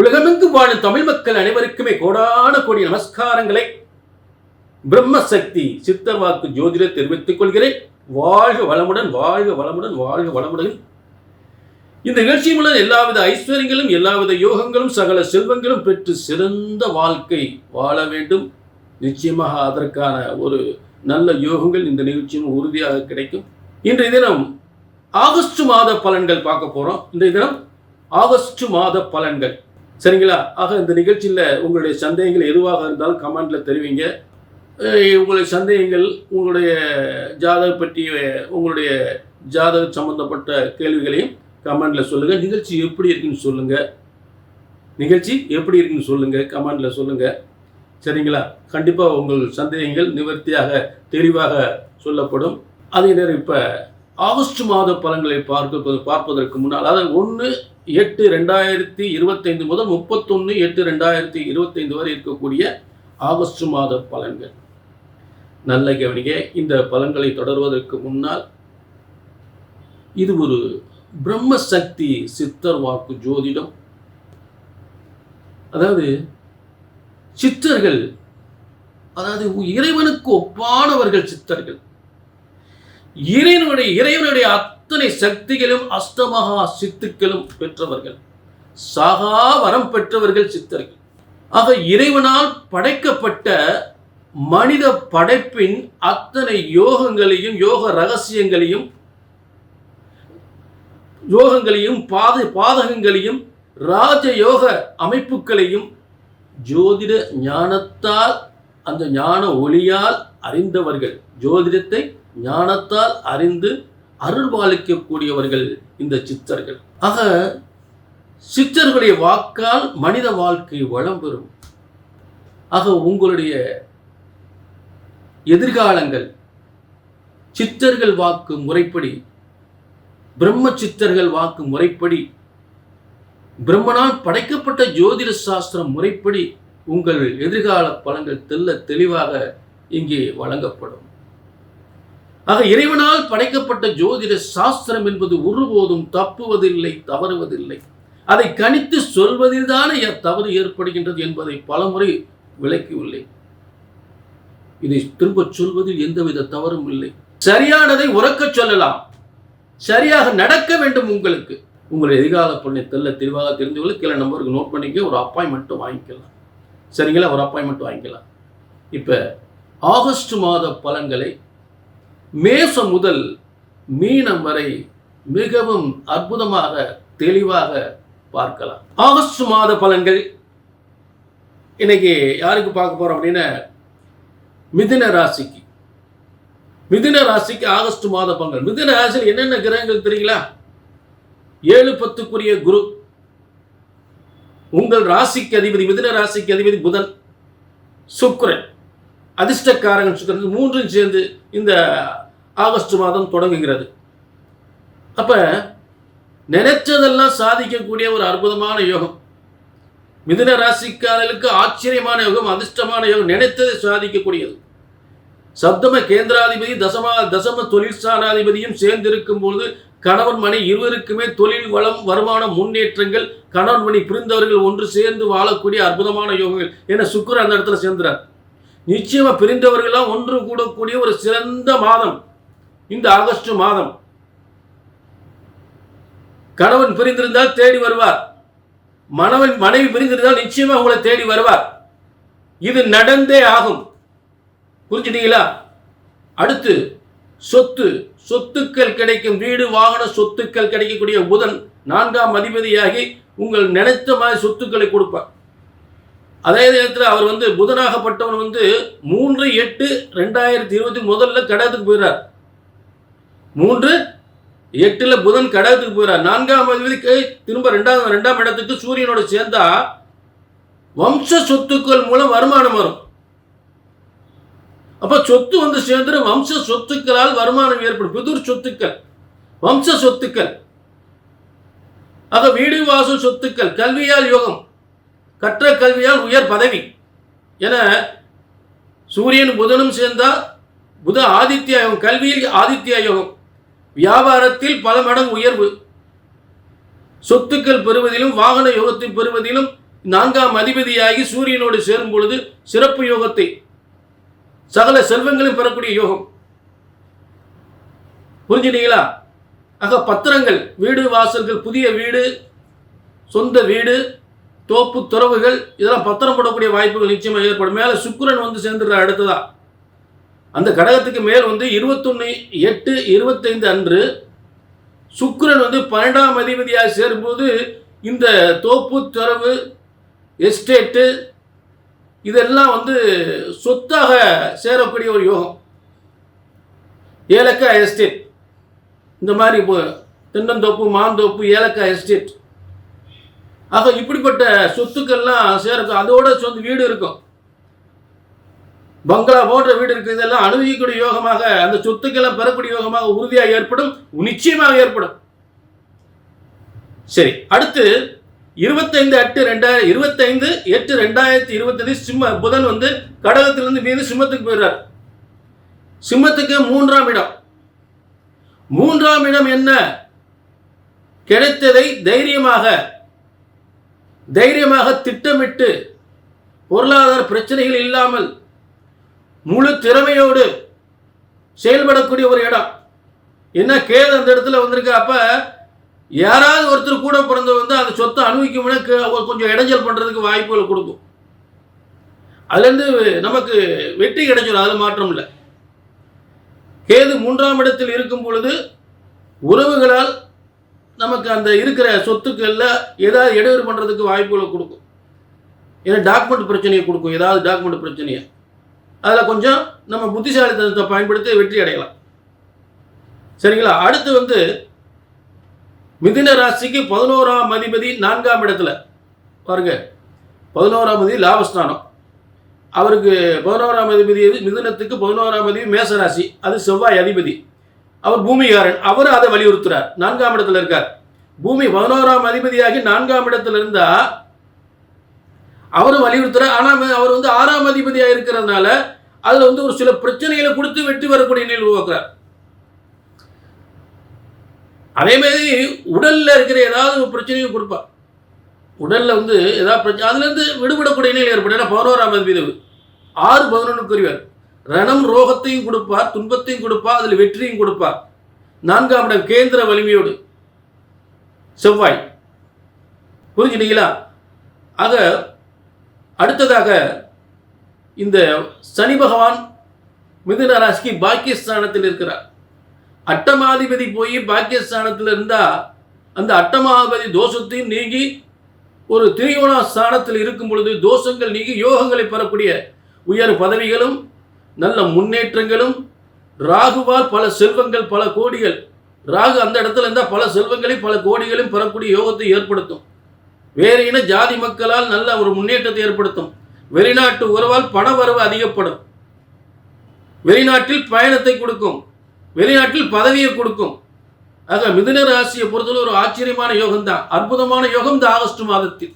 உலகமெங்கும் வாழும் தமிழ் மக்கள் அனைவருக்குமே கோடான கோடி நமஸ்காரங்களை. பிரம்மசக்தி சித்தர்வாக்கு ஜோதிட தெரிவித்துக் கொள்கிறேன். வாழ்க வளமுடன் வாழ்க வளமுடன் வாழ்க வளமுடன். இந்த நிகழ்ச்சி மூலம் எல்லாவித ஐஸ்வர்யங்களும் எல்லாவித யோகங்களும் சகல செல்வங்களும் பெற்று சிறந்த வாழ்க்கை வாழ வேண்டும். நிச்சயமாக அதற்கான ஒரு நல்ல யோகங்கள் இந்த நிகழ்ச்சியும் உறுதியாக கிடைக்கும். இன்றைய தினம் ஆகஸ்ட் மாத பலன்கள் பார்க்க போகிறோம் இன்றைய தினம் ஆகஸ்ட் மாத பலன்கள். சரிங்களா? ஆக இந்த நிகழ்ச்சியில் உங்களுடைய சந்தேகங்கள் எதுவாக இருந்தாலும் கமெண்டில் தெரிவிங்க. உங்களுடைய சந்தேகங்கள் உங்களுடைய ஜாதக பற்றிய உங்களுடைய ஜாதக சம்பந்தப்பட்ட கேள்விகளையும் கமெண்டில் சொல்லுங்கள் நிகழ்ச்சி எப்படி இருக்குன்னு சொல்லுங்கள் நிகழ்ச்சி எப்படி இருக்குன்னு சொல்லுங்கள் கமெண்டில் சொல்லுங்கள் சரிங்களா? கண்டிப்பாக உங்கள் சந்தேகங்கள் நிவர்த்தியாக தெளிவாக சொல்லப்படும். அதே நேரம் இப்போ ஆகஸ்ட் மாத பலன்களை பார்க்க பார்ப்பதற்கு முன்னால் அதாவது ஒன்று எட்டு ரெண்டாயிரத்தி இருபத்தைந்து முதல் முப்பத்தொன்று எட்டு ரெண்டாயிரத்தி இருபத்தைந்து வரை இருக்கக்கூடிய ஆகஸ்ட் மாத பலன்கள். நல்ல கவனிக்க இந்த பலன்களை தொடர்வதற்கு முன்னால் இது ஒரு பிரம்ம சக்தி சித்தர் வாக்கு ஜோதிடம். அதாவது சித்தர்கள் அதாவது இறைவனுக்கு ஒப்பானவர்கள் சித்தர்கள். இறைவனுடைய இறைவனுடைய அத்தனை சக்திகளும் அஷ்டமகா சித்துக்களும் பெற்றவர்கள். சாகா வரம் பெற்றவர்கள் சித்தர்கள். ஆக இறைவனால் படைக்கப்பட்ட மனித படைப்பின் அத்தனை யோகங்களையும் யோக ரகசியங்களையும் யோகங்களையும் பாத பாதகங்களையும் ராஜயோக அமைப்புகளையும் ஜோதிட ஞானத்தால் அந்த ஞான ஒளியால் அறிந்தவர்கள். ஜோதிடத்தை ஞானத்தால் அறிந்து அருள்பாலிக்கக்கூடியவர்கள் இந்த சித்தர்கள். ஆக சித்தர்களுடைய வாக்கால் மனித வாழ்க்கை வளம் பெறும் ஆக உங்களுடைய எதிர்காலங்கள் சித்தர்கள் வாக்கு முறைப்படி பிரம்ம சித்தர்கள் வாக்கு முறைப்படி பிரம்மனால் படைக்கப்பட்ட ஜோதிட சாஸ்திரம் முறைப்படி உங்கள் எதிர்கால பலன்கள் தெல்ல தெளிவாக இங்கே வழங்கப்படும். ஆக இறைவனால் படைக்கப்பட்ட ஜோதிட சாஸ்திரம் என்பது ஒருபோதும் தப்புவதில்லை தவறுவதில்லை. அதை கணித்து சொல்வதில்தானே தவறு ஏற்படுகின்றது என்பதை பலமுறை விளக்கியுள்ளேன். இதை திரும்பச் சொல்வதில் எந்தவித தவறும் இல்லை. சரியானதை உறக்கச் சொல்லலாம். சரியாக நடக்க வேண்டும் உங்களுக்கு. உங்களுடைய எதிர்கால பொண்ணை தெல்ல தெளிவாக தெரிந்து கொள்ள கீழே நம்பருக்கு நோட் பண்ணிக்க ஒரு அப்பாயின்மெண்ட்டும் வாங்கிக்கலாம். சரிங்களா? ஒரு அப்பாயின்மெண்ட் வாங்கிக்கலாம். இப்போ ஆகஸ்ட் மாத பலன்களை மேசம் முதல் மீனம் வரை மிகவும் அற்புதமாக தெளிவாக பார்க்கலாம். ஆகஸ்ட் மாத பலன்கள். இன்னைக்கு யாருக்கு பார்க்க போறோம் அப்படின்னா மிதின ராசிக்கு. மிதின ராசிக்கு ஆகஸ்ட் மாத பலன்கள். மிதின ராசியில் என்னென்ன கிரகங்கள் தெரியுங்களா? ஏழு பத்துக்குரிய குரு. உங்கள் ராசிக்கு அதிபதி மிதின ராசிக்கு அதிபதி புதன். சுக்கரன். அதிர்ஷ்டக்காரங்கன்னு சொல்கிறது மூன்றும் சேர்ந்து இந்த ஆகஸ்ட் மாதம் தொடங்குகிறது. அப்போ நினைச்சதெல்லாம் சாதிக்கக்கூடிய ஒரு அற்புதமான யோகம். மிதுன ராசிக்காரர்களுக்கு ஆச்சரியமான யோகம் அதிர்ஷ்டமான யோகம் நினைத்ததை சாதிக்கக்கூடியது. சப்தம கேந்திராதிபதி தசமா தசம தொழிற்சாராதிபதியும் சேர்ந்திருக்கும் பொழுது கணவன் மணி இருவருக்குமே தொழில் வளம் வருமான முன்னேற்றங்கள் கணவன் மணி பிரிந்தவர்கள் ஒன்று சேர்ந்து வாழக்கூடிய அற்புதமான யோகங்கள் என சுக்கரன் அந்த இடத்துல சேர்ந்துறார். நிச்சயமாக பிரிந்தவர்களாம் ஒன்று கூடக்கூடிய ஒரு சிறந்த மாதம். இந்த ஆகஸ்ட் மாதம். கணவன் பிரிந்திருந்தால் தேடி வருவார். மனவன் மனைவி பிரிந்திருந்தால் நிச்சயமாக உங்களை தேடி வருவார். இது நடந்தே ஆகும். புரிஞ்சுட்டீங்களா? அடுத்து சொத்து. சொத்துக்கள் கிடைக்கும். வீடு வாகன சொத்துக்கள் கிடைக்கக்கூடிய புதன் நான்காம் அதிபதியாகி உங்கள் நினைத்த மாதிரி சொத்துக்களை கொடுப்பார். அதே நேரத்தில் அவர் வந்து புதனாகப்பட்டவன் வந்து மூன்று எட்டு ரெண்டாயிரத்தி இருபத்தி முதல்ல கடகத்துக்கு போயிடுறார் மூன்று எட்டில் புதன் கடகத்துக்கு போயிடுறார் நான்காம் அதிபதிக்கு திரும்ப ரெண்டாம் ரெண்டாம் இடத்துக்கு சூரியனோட சேர்ந்தா வம்ச சொத்துக்கள் மூலம் வருமானம் வரும். அப்ப சொத்து வந்து சேர்ந்து வம்ச சொத்துக்களால் வருமானம் ஏற்படும். பிதுர் சொத்துக்கள் வம்ச சொத்துக்கள். ஆக வீடு வாசல் சொத்துக்கள் கல்வியால் யோகம். கற்ற கல்வியால் உயர் பதவி. என சூரியன் புதனும் சேர்ந்தால் புத ஆதித்ய யோகம் கல்வியில் ஆதித்ய யோகம் வியாபாரத்தில் பல மடங்கு உயர்வு. சொத்துக்கள் பெறுவதிலும் வாகன யோகத்தை பெறுவதிலும் நான்காம் அதிபதியாகி சூரியனோடு சேரும் பொழுது சிறப்பு யோகத்தை சகல செல்வங்களும் பெறக்கூடிய யோகம். புரிஞ்சுட்டீங்களா? ஆக பத்திரங்கள் வீடு வாசல்கள் புதிய வீடு சொந்த வீடு தோப்பு துறவுகள் இதெல்லாம் பத்திரம் போடக்கூடிய வாய்ப்புகள் நிச்சயமாக ஏற்படும். மேலே சுக்கரன் வந்து சேர்ந்துடுற அடுத்ததா. அந்த கடகத்துக்கு மேல் வந்து இருபத்தொன்று எட்டு இருபத்தைந்து அன்று சுக்கரன் வந்து பன்னெண்டாம் அதிபதியாக சேரும்போது இந்த தோப்பு துறவு எஸ்டேட்டு இதெல்லாம் வந்து சொத்தாக சேரக்கூடிய ஒரு யோகம். ஏலக்காய் எஸ்டேட். இந்த மாதிரி இப்போ தென்னந்தோப்பு மாந்தோப்பு ஏலக்காய் எஸ்டேட். ஆக இப்படிப்பட்ட சொத்துக்கள்லாம் சேரக்கும் அதோட சொந்த வீடு இருக்கும். பங்களா போன்ற வீடு இருக்கு. இதெல்லாம் அனுபவிக்கக்கூடிய யோகமாக அந்த சொத்துக்கெல்லாம் பெறக்கூடிய யோகமாக உறுதியாக ஏற்படும். நிச்சயமாக ஏற்படும். சரி அடுத்து இருபத்தைந்து எட்டு ரெண்டாயிரம் இருபத்தைந்து எட்டு ரெண்டாயிரத்தி இருபத்தஞ்சு சிம்ம புதன் வந்து கடகத்திலிருந்து மீது சிம்மத்துக்கு போயிடுறார். சிம்மத்துக்கு மூன்றாம் இடம். மூன்றாம் இடம் என்ன? கிடைத்ததை தைரியமாக தைரியமாக திட்டமிட்டு பொருளாதார பிரச்சனைகள் இல்லாமல் முழு திறமையோடு செயல்படக்கூடிய ஒரு இடம். என்ன கேது அந்த இடத்துல வந்திருக்கு? அப்போ யாராவது ஒருத்தர் கூட பிறந்த வந்து அந்த சொத்தை அனுபவிக்கும்னா கொஞ்சம் இடைஞ்சல் பண்ணுறதுக்கு வாய்ப்புகள் கொடுக்கும். அதுலேருந்து நமக்கு வெற்றி கிடைச்சிடும் அதில் மாற்றம் இல்லை. கேது மூன்றாம் இடத்தில் இருக்கும் பொழுது உறவுகளால் நமக்கு அந்த இருக்கிற சொத்துக்களில் ஏதாவது இடையூறு பண்ணுறதுக்கு வாய்ப்புகளை கொடுக்கும். ஏன்னா டாக்குமெண்ட் பிரச்சனையை கொடுக்கும். ஏதாவது டாக்குமெண்ட் பிரச்சனையை. அதில் கொஞ்சம் நம்ம புத்திசாலித்தனத்தை பயன்படுத்தி வெற்றி அடையலாம். சரிங்களா? அடுத்து வந்து மிதின ராசிக்கு பதினோராம் அதிபதி நான்காம் இடத்துல. பாருங்க. பதினோராம் அதிபதி லாபஸ்தானம். அவருக்கு பதினோராம் அதிபதி எது மிதுனத்துக்கு பதினோராம் அதிபதி மேசராசி. அது செவ்வாய் அதிபதி. அவர் பூமிகாரன். அவர் அதை வலியுறுத்துறார். நான்காம் இடத்துல இருக்கார். பூமி பதினோராம் அதிபதியாகி நான்காம் இடத்துல இருந்தா அவரும் வலியுறுத்துறார். ஆனா அவர் வந்து ஆறாம் அதிபதியாக இருக்கிறதுனால அதுல வந்து ஒரு சில பிரச்சனைகளை கொடுத்து வெற்றி வரக்கூடிய நிலை உருவாக்குறார். அதே மாதிரி உடல்ல இருக்கிற ஏதாவது ஒரு பிரச்சனையும் கொடுப்பார். உடல்ல வந்து ஏதாவது பிரச்சனை அதுல இருந்து விடுபடக்கூடிய நிலை ஏற்படும் ஏன்னா பதினோராம் அதிபதி. அவர். ஆறு பதினொன்றுக்குரியவர் ரணம் ரோகத்தையும் கொடுப்பார் துன்பத்தையும் கொடுப்பார் அதில் வெற்றியும் கொடுப்பார் நான்காம் இடம் கேந்திர வலிமையோடு. செவ்வாய். புரிஞ்சுட்டீங்களா? ஆக அடுத்ததாக இந்த சனி பகவான் மிதுன ராசிக்கு பாக்கியஸ்தானத்தில் இருக்கிறார். அட்டமாதிபதி போய் பாக்கியஸ்தானத்தில் இருந்தால் அந்த அட்டமாதிபதி தோஷத்தையும் நீங்கி ஒரு திரியோணா ஸ்தானத்தில் இருக்கும் பொழுது தோஷங்கள் நீங்கி யோகங்களை பெறக்கூடிய உயர் பதவிகளும் நல்ல முன்னேற்றங்களும் ராகுவால் பல செல்வங்கள் பல கோடிகள் ராகு அந்த இடத்துல இருந்தால் பல செல்வங்களையும் பல கோடிகளையும் பெறக்கூடிய யோகத்தை ஏற்படுத்தும். வேறு இன ஜாதி மக்களால் நல்ல ஒரு முன்னேற்றத்தை ஏற்படுத்தும். வெளிநாட்டு உறவால் பண வரவு அதிகப்படும். வெளிநாட்டில் பயணத்தை கொடுக்கும். வெளிநாட்டில் பதவியை கொடுக்கும். ஆக மிதுன ராசியை பொறுத்தவரை ஒரு ஆச்சரியமான யோகம் தான் அற்புதமான யோகம் இந்த ஆகஸ்ட் மாதத்தில்.